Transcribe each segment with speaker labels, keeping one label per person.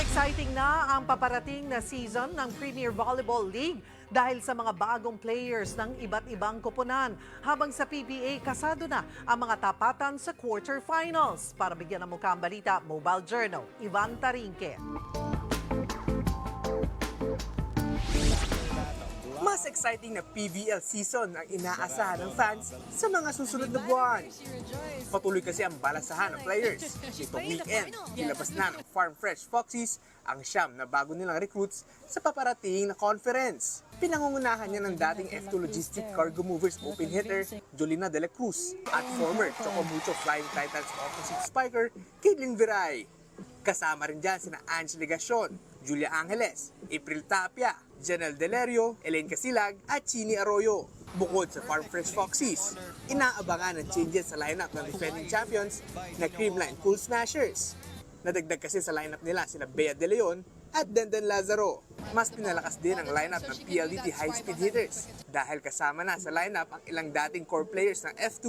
Speaker 1: exciting na ang paparating na season ng Premier Volleyball League dahil sa mga bagong players ng iba't ibang koponan. Habang sa PBA, kasado na ang mga tapatan sa quarterfinals. Para bigyan ng mukha ang balita, Mobile Journal, Ivan Tarinque.
Speaker 2: Mas exciting na PVL season ang inaasahan ng fans sa mga susunod na buwan. Patuloy kasi ang balasahan ng players. Itong weekend, ilabas na ng Farm Fresh Foxes ang siyam na bago nilang recruits sa paparating na conference. Pinangungunahan niya ng dating F2 Logistic Cargo Movers open hitter Jolina De La Cruz at former Chocomucho Flying Titans offensive spiker Caitlin Viray. Kasama rin dyan sina Ange Legacion, Julia Angeles, April Tapia, Janelle Delerio, Elaine Casilag at Chini Arroyo. Bukod sa Farm Fresh Foxes, inaabangan ang changes sa lineup ng defending champions na Creamline Cool Smashers. Nadagdag kasi sa lineup nila sina Bea De Leon at Denden Lazaro. Mas pinalakas din ang lineup ng PLDT high-speed hitters dahil kasama na sa lineup ang ilang dating core players ng F2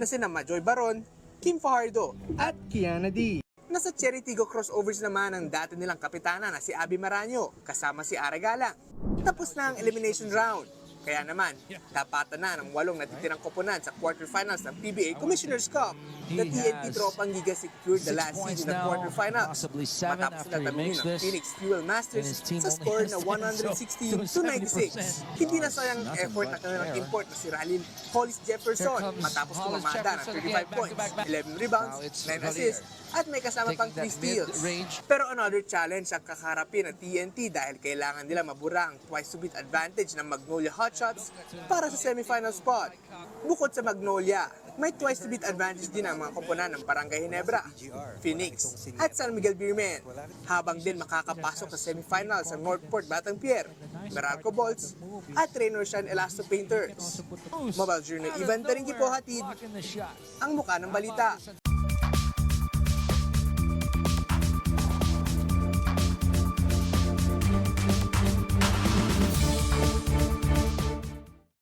Speaker 2: na sina Majoy Baron, Kim Fajardo at Kiana D. Nasa Cherry Tigo crossovers naman ang dati nilang kapitana na si Abby Maranyo kasama si Ara Galang. Tapos na ang elimination round. Kaya naman, tapatan na ng walong natitirang koponan sa quarterfinals ng PBA Commissioner's Cup. The
Speaker 3: He
Speaker 2: TNT Tropang Giga secured the last seed in the quarterfinals. Matapos na talunin ng Phoenix Fuel Masters sa score na
Speaker 3: 10,
Speaker 2: 116
Speaker 3: so
Speaker 2: to 96.
Speaker 3: 70%.
Speaker 2: Hindi na sayang effort na kanilang import na si Ralin Hollis Jefferson matapos
Speaker 3: Hollis
Speaker 2: tumamada ng
Speaker 3: Jefferson
Speaker 2: 35
Speaker 3: again, back to
Speaker 2: points,
Speaker 3: back, back.
Speaker 2: 11 rebounds,
Speaker 3: Now it's
Speaker 2: 9
Speaker 3: Valier.
Speaker 2: assists, at may kasama pang 3
Speaker 3: that
Speaker 2: steals. Pero another challenge ang kakaharapin ng TNT dahil kailangan nila mabura ang twice to beat advantage ng Magnolia Hotshots para sa semifinal spot. Bukod sa Magnolia, may twice to beat advantage din ang mga koponan ng Barangay Ginebra, Phoenix, at San Miguel Beermen. Habang din makakapasok sa semifinals ang Northport Batang Pier, Meralco Bolts, at Trainer Shan Elasto Painters. Mobile Journal Ivan Taringi po hatid ang mukha ng balita.